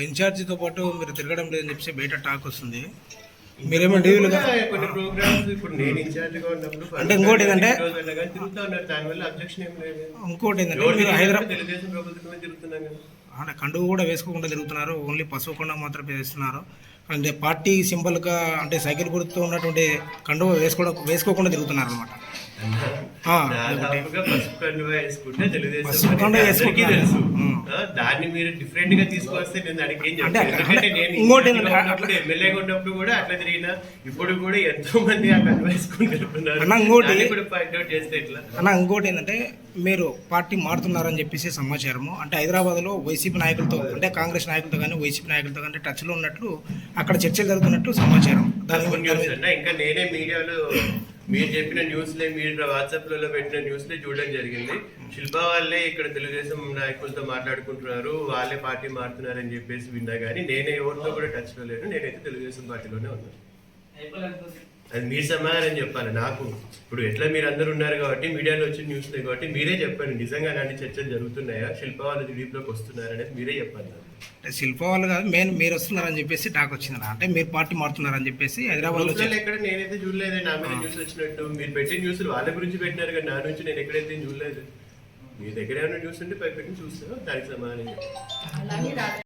ఇన్ఛార్జితో పాటు మీరు తిరగడం లేదని చెప్పి బయట టాక్ వస్తుంది. మీరేమో కొన్ని ప్రోగ్రామ్స్ ఇప్పుడు నేను ఇన్ఛార్జ్గా ఉన్నప్పుడు అంటే ఇంకోటి ఏంటంటే- ఈ రోజు అనగా తిరుగుతా ఉన్నారు. దానివల్ల అబ్జెక్షన్ ఏం లేదు. ఇంకోటి ఏంటంటే మీరు హైదరాబాద్ తెలుగుదేశం ప్రభుత్వమే తిరుగుతున్నాం కదా. అంటే కండువు కూడా వేసుకోకుండా తిరుగుతున్నారు. ఓన్లీ పసుపు కొండ మాత్రమే వేస్తున్నారు. అంటే పార్టీ సింబల్గా అంటే సైకిల్ గుర్తు ఉన్నటువంటి కండువ వేసుకోవడం వేసుకోకుండా తిరుగుతున్నారు అనమాట పసుపు కండువా వేసుకుంటే. తెలుసు. దాన్ని మీరు డిఫరెంట్గా తీసుకొస్తే నేను దానికి ఏం అంటే చెప్పను ఎందుకంటే నేను ఇంకోటి ఉన్నప్పుడు ఎమ్మెల్యేగా ఉన్నప్పుడు కూడా అట్లా తిరిగినా ఇప్పుడు కూడా ఎంతో మంది ఆ కండువా ఇంకోటి- దాన్ని కూడా పాయింట్ అవుట్ చేస్తే ఎట్లా? అన్న ఇంకోటి ఏంటంటే మీరు పార్టీ మారుతున్నారని చెప్పేసి సమాచారము. అంటే హైదరాబాద్లో వైసీపీ నాయకులతో అంటే కాంగ్రెస్ నాయకులతో కానీ వైసీపీ నాయకులతో కానీ టచ్లో ఉన్నట్లు అక్కడ చర్చలు జరుగుతున్నట్టు సమాచారం. దాని ఇంకా నేనే మీడియాలో మీరు చెప్పిన న్యూస్లే మీరు వాట్సాప్లలో పెట్టిన న్యూస్లే చూడడం జరిగింది. శిల్ప వాళ్ళే ఇక్కడ తెలుగుదేశం నాయకులతో మాట్లాడుకుంటున్నారు. వాళ్ళే పార్టీ మారుతున్నారని చెప్పేసి విన్నా కానీ నేనే ఎవరితో కూడా టచ్లో లేను. నేనైతే తెలుగుదేశం పార్టీలోనే ఉన్నాను. అది మీరు సమాధానం చెప్పాలి. నాకు ఇప్పుడు ఎట్లా మీరు అందరు ఉన్నారు కాబట్టి మీడియాలో వచ్చిన న్యూస్ కాబట్టి మీరే చెప్పండి. నిజంగా అలాంటి చర్చలు జరుగుతున్నాయా? శిల్ప వాళ్ళు దిలీప్లోకి వస్తున్నారు అనేది మీరే చెప్పాలి. అంటే శిల్ప వాళ్ళు కాదు మెయిన్ మీరు వస్తున్నారని చెప్పేసి టాక్ వచ్చింది. అంటే మీరు పార్టీ మారుతున్నారని చెప్పేసి చర్చ- ఎక్కడ నేనైతే చూడలేదు నా మీద న్యూస్ వచ్చినట్టు. మీరు పెట్టిన న్యూస్ వాళ్ళ గురించి పెట్టినారు కానీ నా నుంచి నేను ఎక్కడైతే చూడలేదు. మీ దగ్గర ఏమైనా న్యూస్ ఉంటే పై పెట్టి చూస్తాను దానికి సమాధానం.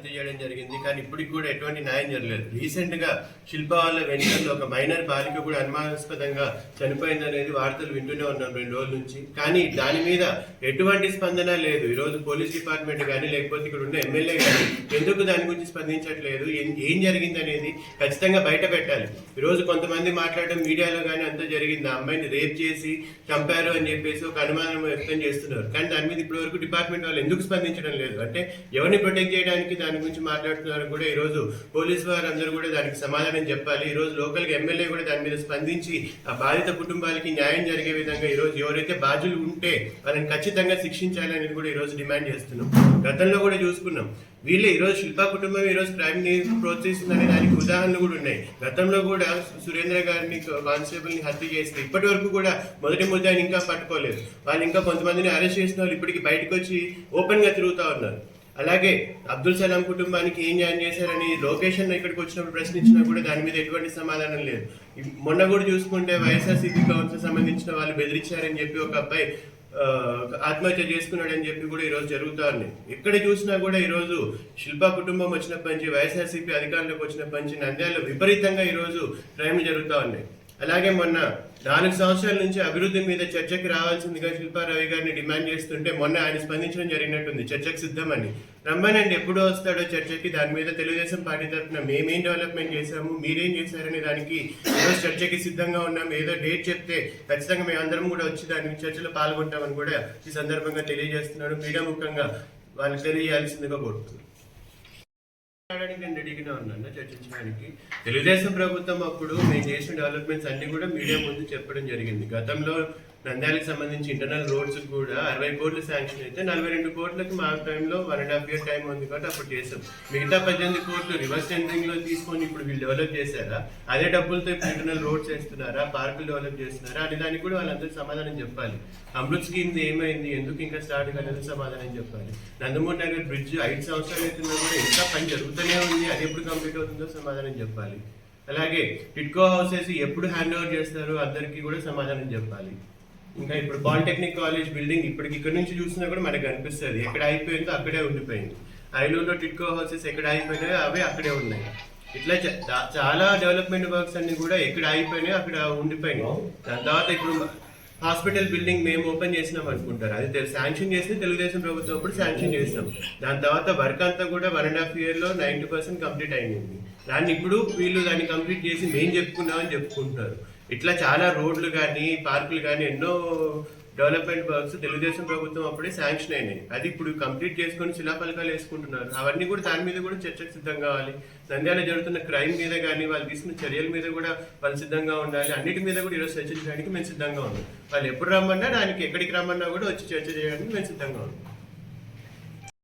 హత్య చేయడం జరిగింది. కానీ ఇప్పటికి కూడా ఎటువంటి న్యాయం జరగలేదు. రీసెంట్గా శిల్ప వాళ్ళ వెంటనే ఒక మైనర్ బాలిక కూడా అనుమానాస్పదంగా చనిపోయింది అనేది వార్తలు వింటూనే ఉన్నాం రెండు రోజుల నుంచి. కానీ దాని మీద ఎటువంటి స్పందన లేదు. ఈ రోజు పోలీస్ డిపార్ట్మెంట్ కానీ లేకపోతే ఇక్కడ ఉన్న ఎమ్మెల్యే కానీ ఎందుకు దాని గురించి స్పందించట్లేదు? ఏం- ఏం జరిగింది అనేది ఖచ్చితంగా బయట పెట్టాలి. ఈరోజు రోజు కొంతమంది మాట్లాడడం మీడియాలో కానీ అంతా జరిగింది. ఆ అమ్మాయిని రేప్ చేసి చంపారు అని చెప్పేసి ఒక అనుమానం వ్యక్తం చేస్తున్నారు. కానీ దాని మీద ఇప్పటివరకు డిపార్ట్మెంట్ వాళ్ళు ఎందుకు స్పందించడం లేదు? అంటే ఎవరిని ప్రొటెక్ట్ చేయడానికి దాని గురించి మాట్లాడుతున్నారు కూడా ఈ రోజు పోలీస్ వారు అందరూ కూడా దానికి సమాధానం చెప్పాలి. ఈరోజు లోకల్గా ఎమ్మెల్యే కూడా దాని మీద స్పందించి ఆ బాధిత కుటుంబాలకి న్యాయం జరిగే విధంగా ఈరోజు ఎవరైతే బాధ్యులు ఉంటే వాళ్ళని ఖచ్చితంగా శిక్షించాలని కూడా ఈరోజు డిమాండ్ చేస్తున్నాం. గతంలో కూడా చూసుకున్నాం. వీళ్ళే ఈరోజు శిల్పా కుటుంబం ఈ రోజు ని ప్రోత్సహిస్తుందనే దానికి ఉదాహరణలు కూడా ఉన్నాయి. గతంలో కూడా సురేంద్ర గారిని కానిస్టేబుల్ని హత్య చేస్తే ఇప్పటి వరకు కూడా మొదటి ముద్దాయిని ఇంకా పట్టుకోలేదు. వాళ్ళు ఇంకా కొంతమందిని అరెస్ట్ చేసిన వాళ్ళు ఇప్పటికి బయటకు వచ్చి ఓపెన్గా ఉన్నారు. అలాగే అబ్దుల్ సలాం కుటుంబానికి ఏం న్యాయం చేశారని లొకేషన్ ఇక్కడికి వచ్చినప్పుడు ప్రశ్నించినా కూడా దాని మీద ఎటువంటి సమాధానం లేదు. మొన్న కూడా చూసుకుంటే వైఎస్ఆర్సీపీ కౌన్సిల్ సంబంధించిన వాళ్ళు బెదిరించారని చెప్పి ఒక అబ్బాయి ఆత్మహత్య చేసుకున్నాడని చెప్పి కూడా ఈరోజు జరుగుతూ జరుగుతా ఉంది. ఎక్కడ చూసినా కూడా ఈరోజు శిల్పా కుటుంబం వచ్చినప్పటి నుంచి వైఎస్ఆర్సీపీ అధికారంలోకి వచ్చినప్పటి నుంచి నంద్యాలలో విపరీతంగా ఈ రోజు జరుగుతూ ఉన్నాయి. అలాగే మొన్న నాలుగు సంవత్సరాల నుంచి అభివృద్ధి మీద చర్చకి రావాల్సిందిగా శిల్పా రవి గారిని డిమాండ్ చేస్తుంటే మొన్న ఆయన స్పందించడం జరిగినట్టుంది. చర్చకు సిద్ధమని. రమ్మనండి ఎప్పుడు వస్తాడో చర్చకి. దాని మీద తెలుగుదేశం పార్టీ తరఫున మేమేం డెవలప్మెంట్ చేశాము మీరేం చేశారనే దానికి ఈరోజు చర్చకి సిద్ధంగా ఉన్నాం. ఏదో డేట్ చెప్తే ఖచ్చితంగా మేము అందరం కూడా వచ్చి దాని చర్చలో పాల్గొంటామని కూడా ఈ సందర్భంగా తెలియజేస్తున్నాడు మీడియా ముఖ్యంగా వాళ్ళకి తెలియజేయాల్సిందిగా కోరుతున్నాను. మాట్లాడడానికి నేను రెడీగానే ఉన్నాను చర్చించడానికి. తెలుగుదేశం ప్రభుత్వం అప్పుడు మేము చేసిన డెవలప్మెంట్స్ అన్ని కూడా మీడియా ముందు చెప్పడం జరిగింది. గతంలో నంద్యాలకు సంబంధించి ఇంటర్నల్ రోడ్స్ కూడా అరవై కోట్లు శాంక్షన్ అయితే నలభై రెండు కోట్లకి మా టైంలో one and half year time ఉంది కాబట్టి అప్పుడు చేసాం. మిగతా పద్దెనిమిది కోట్లు రివర్స్ టెండరింగ్లో తీసుకొని ఇప్పుడు వీళ్ళు డెవలప్ చేశారా? అదే డబ్బులతో ఇప్పుడు ఇంటర్నల్ రోడ్స్ వేస్తున్నారా? పార్కులు డెవలప్ చేస్తున్నారా? అని దానికి కూడా వాళ్ళందరూ సమాధానం చెప్పాలి. అమృత్ స్కీమ్ ఏమైంది? ఎందుకు ఇంకా స్టార్ట్ కాలేదు? సమాధానం చెప్పాలి. నందమూరి నగర్ బ్రిడ్జ్ ఐదు సంవత్సరాలు అవుతున్నా కూడా ఇంకా పని జరుగుతూనే ఉంది. అది ఎప్పుడు కంప్లీట్ అవుతుందో సమాధానం చెప్పాలి. అలాగే టిట్కో హౌసెస్ ఎప్పుడు హ్యాండ్ ఓవర్ చేస్తారో అందరికీ కూడా సమాధానం చెప్పాలి. ఇంకా ఇప్పుడు పాలిటెక్నిక్ కాలేజ్ బిల్డింగ్ ఇప్పటికి ఇక్కడ నుంచి చూసినా కూడా మనకు అనిపిస్తుంది. ఎక్కడ అయిపోయిందో అక్కడే ఉండిపోయింది. ఐలూరులో టిట్కో హౌసెస్ ఎక్కడ అయిపోయినాయో అవే అక్కడే ఉన్నాయి. ఇట్లా చాలా డెవలప్మెంట్ వర్క్స్ అన్ని కూడా ఎక్కడ అయిపోయినాయో అక్కడ ఉండిపోయినాయి. దాని తర్వాత ఇప్పుడు హాస్పిటల్ బిల్డింగ్ మేము ఓపెన్ చేసినాం అనుకుంటారు. అది శాంక్షన్ చేసి తెలుగుదేశం ప్రభుత్వం అప్పుడు శాంక్షన్ చేసినాం దాని తర్వాత వర్క్ అంతా కూడా వన్ అండ్ హాఫ్ ఇయర్లో నైంటీ నైన్టీ పర్సెంట్ కంప్లీట్ అయింది దాన్ని ఇప్పుడు వీళ్ళు దాన్ని కంప్లీట్ చేసి మేము చెప్పుకున్నామని చెప్పుకుంటారు. ఇట్లా చాలా రోడ్లు కానీ పార్కులు కానీ ఎన్నో డెవలప్మెంట్ వర్క్స్ తెలుగుదేశం ప్రభుత్వం అప్పుడే శాంక్షన్ అయినాయి. అది ఇప్పుడు కంప్లీట్ చేసుకొని శిలాఫలకాలు వేసుకుంటున్నారు. అవన్నీ కూడా దాని మీద కూడా చర్చకు సిద్ధం కావాలి. నంద్యాల జరుగుతున్న క్రైమ్ మీద కానీ వాళ్ళు తీసుకున్న చర్యల మీద కూడా వాళ్ళు సిద్ధంగా ఉండాలి. అన్నిటి మీద కూడా ఈరోజు చర్చించడానికి మేము సిద్ధంగా ఉన్నాం. వాళ్ళు ఎప్పుడు రమ్మన్నా దానికి ఎక్కడికి రమ్మన్నా కూడా వచ్చి చర్చ చేయడానికి మేము సిద్ధంగా ఉన్నాం.